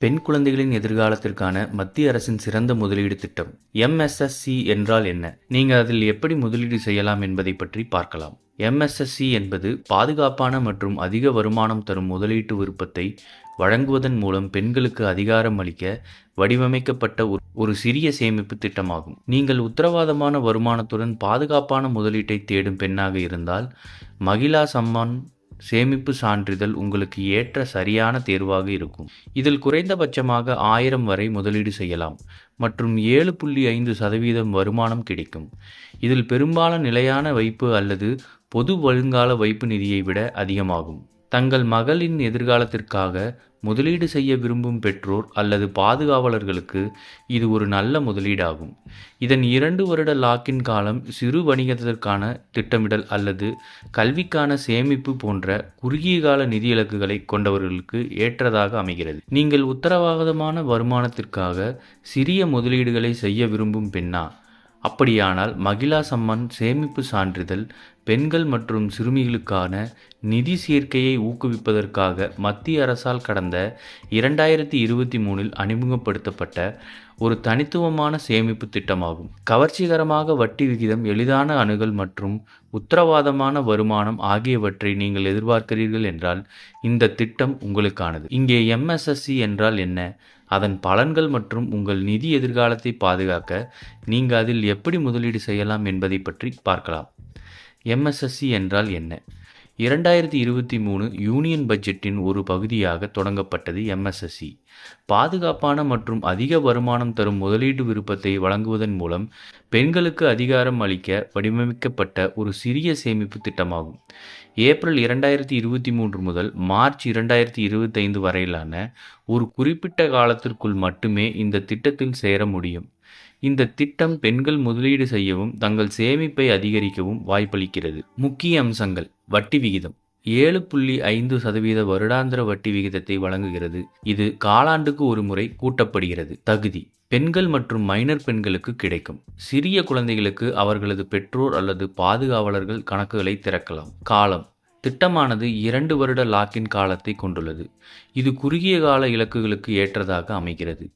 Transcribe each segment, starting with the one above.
பெண் குழந்தைகளின் எதிர்காலத்திற்கான மத்திய அரசின் சிறந்த முதலீடு திட்டம் எம்எஸ்எஸ்சி என்றால் என்ன? நீங்கள் அதில் எப்படி முதலீடு செய்யலாம் என்பதை பற்றி பார்க்கலாம். எம்எஸ்எஸ்சி என்பது பாதுகாப்பான மற்றும் அதிக வருமானம் தரும் முதலீட்டு விருப்பத்தை வழங்குவதன் மூலம் பெண்களுக்கு அதிகாரம் அளிக்க வடிவமைக்கப்பட்ட ஒரு- ஒரு சிறிய சேமிப்பு திட்டமாகும். நீங்கள் உத்தரவாதமான வருமானத்துடன் பாதுகாப்பான முதலீட்டை தேடும் பெண்ணாக இருந்தால் மகிழா சம்மான் சேமிப்பு சான்றிதழ் உங்களுக்கு ஏற்ற சரியான தேர்வாக இருக்கும். இதில் குறைந்தபட்சமாக ஆயிரம் வரை முதலீடு செய்யலாம் மற்றும் ஏழு புள்ளி ஐந்து சதவீதம் வருமானம் கிடைக்கும். இதில் பெரும்பாலான நிலையான வைப்பு அல்லது பொது வருங்கால வைப்பு நிதியை விட அதிகமாகும். தங்கள் மகளின் எதிர்காலத்திற்காக முதலீடு செய்ய விரும்பும் பெற்றோர் அல்லது பாதுகாவலர்களுக்கு இது ஒரு நல்ல முதலீடாகும். இதன் இரண்டு வருட லாக்கின் காலம் சிறு வணிகத்திற்கான திட்டமிடல் அல்லது கல்விக்கான சேமிப்பு போன்ற குறுகிய கால நிதி இலக்குகளை கொண்டவர்களுக்கு ஏற்றதாக அமைகிறது. நீங்கள் உத்தரவாதமான வருமானத்திற்காக சிறிய முதலீடுகளை செய்ய விரும்பும் பெண்ணா? அப்படியானால் மகிழா சம்மன் சேமிப்பு சான்றிதழ் பெண்கள் மற்றும் சிறுமிகளுக்கான நிதி சேர்க்கையை ஊக்குவிப்பதற்காக மத்திய அரசால் கடந்த இரண்டாயிரத்தி இருபத்தி மூணில் அறிமுகப்படுத்தப்பட்ட ஒரு தனித்துவமான சேமிப்பு திட்டமாகும். கவர்ச்சிகரமாக வட்டி விகிதம் எளிதான அணுகல் மற்றும் உத்தரவாதமான வருமானம் ஆகியவற்றை நீங்கள் எதிர்பார்க்கிறீர்கள் என்றால் இந்த திட்டம் உங்களுக்கானது. இங்கே எம்எஸ்எஸ்சி என்றால் என்ன? அதன் பலன்கள் மற்றும் உங்கள் நிதி எதிர்காலத்தை பாதுகாக்க நீங்கள் அதில் எப்படி முதலீடு செய்யலாம் என்பதை பற்றி பார்க்கலாம். எம்எஸ்எஸ்சி என்றால் என்ன? இரண்டாயிரத்தி இருபத்தி மூணு யூனியன் பட்ஜெட்டின் ஒரு பகுதியாக தொடங்கப்பட்டது எம்எஸ்எஸ்சி பாதுகாப்பான மற்றும் அதிக வருமானம் தரும் முதலீட்டு விருப்பத்தை வழங்குவதன் மூலம் பெண்களுக்கு அதிகாரம் அளிக்க வடிவமைக்கப்பட்ட ஒரு சிறிய சேமிப்பு திட்டமாகும். ஏப்ரல் இரண்டாயிரத்தி இருபத்தி மூன்று முதல் மார்ச் இரண்டாயிரத்தி இருபத்தைந்து வரையிலான ஒரு குறிப்பிட்ட காலத்திற்குள் மட்டுமே இந்த திட்டத்தில் சேர முடியும். இந்த திட்டம் பெண்கள் முதலீடு செய்யவும் தங்கள் சேமிப்பை அதிகரிக்கவும் வாய்ப்பளிக்கிறது. முக்கிய அம்சங்கள். வட்டி விகிதம். ஏழு புள்ளி ஐந்து சதவீத வருடாந்திர வட்டி விகிதத்தை வழங்குகிறது. இது காலாண்டுக்கு ஒரு முறை கூட்டப்படுகிறது. தகுதி. பெண்கள் மற்றும் மைனர் பெண்களுக்கு கிடைக்கும். சிறிய குழந்தைகளுக்கு அவர்களது பெற்றோர் அல்லது பாதுகாவலர்கள் கணக்குகளை திறக்கலாம். காலம். திட்டமானது இரண்டு வருட லாக்கின் காலத்தை கொண்டுள்ளது. இது குறுகிய கால இலக்குகளுக்கு ஏற்றதாக அமைகிறது.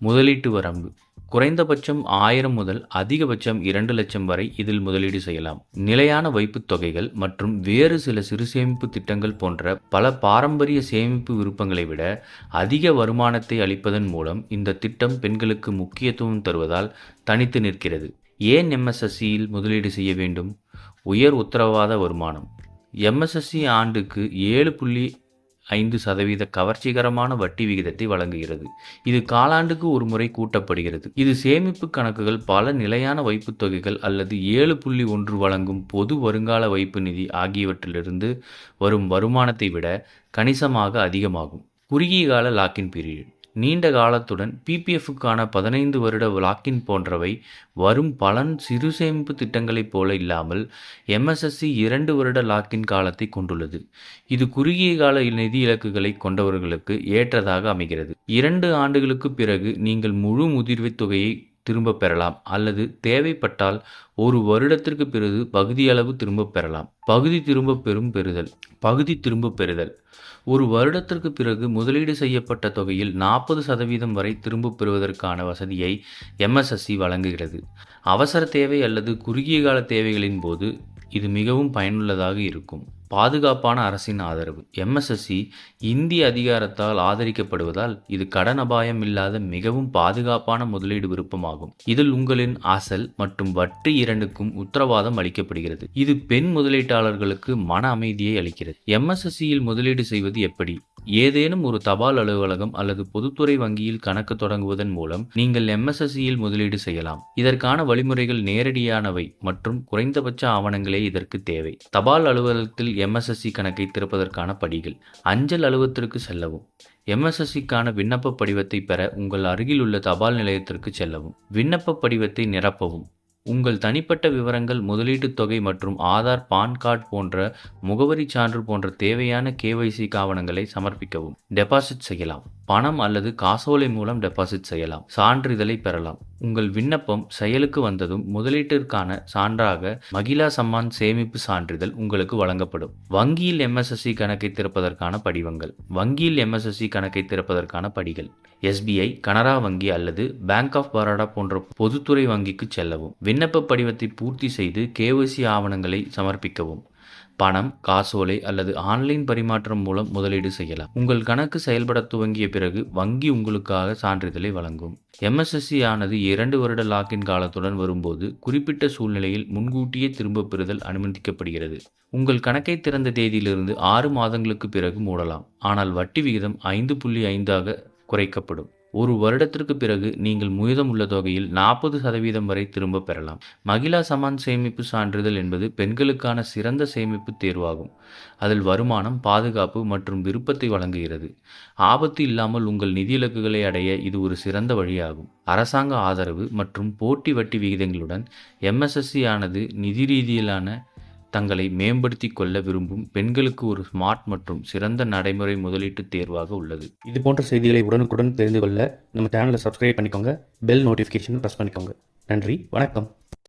முதலீட்டு வரம்பு. குறைந்தபட்சம் ஆயிரம் முதல் அதிகபட்சம் இரண்டு லட்சம் வரை இதில் முதலீடு செய்யலாம். நிலையான வைப்புத் தொகைகள் மற்றும் வேறு சில சிறு சேமிப்பு திட்டங்கள் போன்ற பல பாரம்பரிய சேமிப்பு விருப்பங்களை விட அதிக வருமானத்தை அளிப்பதன் மூலம் இந்த திட்டம் பெண்களுக்கு முக்கியத்துவம் தருவதால் தனித்து நிற்கிறது. ஏன் எம்எஸ்எஸ்சியில் முதலீடு செய்ய வேண்டும்? உயர் உத்தரவாத வருமானம். எம்எஸ்எஸ்சி ஆண்டுக்கு ஏழு புள்ளி ஐந்து சதவீத கவர்ச்சிகரமான வட்டி விகிதத்தை வழங்குகிறது. இது காலாண்டுக்கு ஒரு முறை கூட்டப்படுகிறது. இது சேமிப்பு கணக்குகள் பல நிலையான வைப்புத் தொகைகள் அல்லது ஏழு புள்ளி ஒன்று வழங்கும் பொது வருங்கால வைப்பு நிதி ஆகியவற்றிலிருந்து வரும் வருமானத்தை விட கணிசமாக அதிகமாகும். குறுகிய கால லாக்கின் பீரியட். நீண்ட காலத்துடன் பிபிஎஃப்க்கான பதினைந்து வருட லாக்கின் போன்றவை வரும் பலன் சிறு சேமிப்பு திட்டங்களைப் போல இல்லாமல் எம்எஸ்எஸ்சி இரண்டு வருட லாக்கின் காலத்தை கொண்டுள்ளது. இது குறுகிய கால நிதி இலக்குகளை கொண்டவர்களுக்கு ஏற்றதாக அமைகிறது. இரண்டு ஆண்டுகளுக்கு பிறகு நீங்கள் முழு முதிர்வுத் தொகையை திரும்பப் பெறலாம் அல்லது தேவைப்பட்டால் ஒரு வருடத்திற்கு பிறகு பகுதியளவு திரும்பப் பெறலாம். பகுதி திரும்பப் பெறும் பெறுதல். பகுதி திரும்பப் பெறுதல். ஒரு வருடத்திற்கு பிறகு முதலீடு செய்யப்பட்ட தொகையில் நாற்பது சதவீதம் வரை திரும்பப் பெறுவதற்கான வசதியை எம்எஸ்எஸ்சி வழங்குகிறது. அவசர தேவை அல்லது குறுகிய கால தேவைகளின் போது இது மிகவும் பயனுள்ளதாக இருக்கும். பாதுகாப்பான அரசின் ஆதரவு. எம்எஸ்எஸ்சி இந்திய அதிகாரத்தால் ஆதரிக்கப்படுவதால் இது கடன் அபாயம் இல்லாத மிகவும் பாதுகாப்பான முதலீடு விருப்பமாகும். இதில் உங்களின் அசல் மற்றும் வட்டி இரண்டுக்கும் உத்தரவாதம் அளிக்கப்படுகிறது. இது பெண் முதலீட்டாளர்களுக்கு மன அமைதியை அளிக்கிறது. எம்எஸ்எஸ்சியில் முதலீடு செய்வது எப்படி? ஏதேனும் ஒரு தபால் அலுவலகம் அல்லது பொதுத்துறை வங்கியில் கணக்கு தொடங்குவதன் மூலம் நீங்கள் எம்எஸ்எஸ்சியில் முதலீடு செய்யலாம். இதற்கான வழிமுறைகள் நேரடியானவை மற்றும் குறைந்தபட்ச ஆவணங்களே இதற்கு தேவை. தபால் அலுவலகத்தில் எம்எஸ்எஸ்சி கணக்கை திறப்பதற்கான படிகள். அஞ்சல் அலுவலகத்திற்கு செல்லவும். எம்எஸ்எஸ்சிக்கான விண்ணப்ப படிவத்தை பெற உங்கள் அருகிலுள்ள தபால் நிலையத்திற்கு செல்லவும். விண்ணப்ப படிவத்தை நிரப்பவும். உங்கள் தனிப்பட்ட விவரங்கள் முதலீட்டுத் தொகை மற்றும் ஆதார் பான் கார்டு போன்ற முகவரி சான்று போன்ற தேவையான கேவைசி ஆவணங்களை சமர்ப்பிக்கவும். டெபாசிட் செய்யலாம். பணம் அல்லது காசோலை மூலம் டெபாசிட் செய்யலாம். சான்றிதழை பெறலாம். உங்கள் விண்ணப்பம் செயலுக்கு வந்ததும் முதலீட்டிற்கான சான்றாக மகிழா சம்மான் சேமிப்பு சான்றிதழ் உங்களுக்கு வழங்கப்படும். வங்கியில் எம்எஸ்எஸ்சி கணக்கை திறப்பதற்கான படிவங்கள். வங்கியில் எம்எஸ்எஸ்சி கணக்கை திறப்பதற்கான படிகள். எஸ்பிஐ கனரா வங்கி அல்லது பேங்க் ஆஃப் பரோடா போன்ற பொதுத்துறை வங்கிக்கு செல்லவும். விண்ணப்ப படிவத்தை பூர்த்தி செய்து கேஒசி ஆவணங்களை சமர்ப்பிக்கவும். பணம் காசோலை அல்லது ஆன்லைன் பரிமாற்றம் மூலம் முதலீடு செய்யலாம். உங்கள் கணக்கு செயல்பட துவங்கிய பிறகு வங்கி உங்களுக்காக சான்றிதழை வழங்கும். எம்எஸ்எஸ்சி ஆனது இரண்டு வருட லாக்கின் காலத்துடன் வரும்போது குறிப்பிட்ட சூழ்நிலையில் முன்கூட்டியே திரும்பப் பெறுதல் அனுமதிக்கப்படுகிறது. உங்கள் கணக்கை திறந்த தேதியிலிருந்து ஆறு மாதங்களுக்கு பிறகு மூடலாம். ஆனால் வட்டி விகிதம் ஐந்து புள்ளி ஐந்தாக குறைக்கப்படும். ஒரு வருடத்திற்கு பிறகு நீங்கள் முயதம் உள்ள தொகையில் நாற்பது சதவீதம் வரை திரும்ப பெறலாம். மகிழா சமான் சேமிப்பு சான்றிதழ் என்பது பெண்களுக்கான சிறந்த சேமிப்பு தேர்வாகும். அதில் வருமானம் பாதுகாப்பு மற்றும் விருப்பத்தை வழங்குகிறது. ஆபத்து இல்லாமல் உங்கள் நிதி இலக்குகளை அடைய இது ஒரு சிறந்த வழியாகும். அரசாங்க ஆதரவு மற்றும் போட்டி வட்டி விகிதங்களுடன் எம்எஸ்எஸ்சி ஆனது நிதி ரீதியிலான தங்களை மேம்படுத்தி கொள்ள விரும்பும் பெண்களுக்கு ஒரு ஸ்மார்ட் மற்றும் சிறந்த நடைமுறை முதலீட்டு தேர்வாக உள்ளது. இது போன்ற செய்திகளை உடனுக்குடன் தெரிந்து கொள்ள நம்ம சேனலை சப்ஸ்கிரைப் பண்ணிக்கோங்க. பெல் நோட்டிஃபிகேஷன் ப்ரெஸ் பண்ணிக்கோங்க. நன்றி வணக்கம்.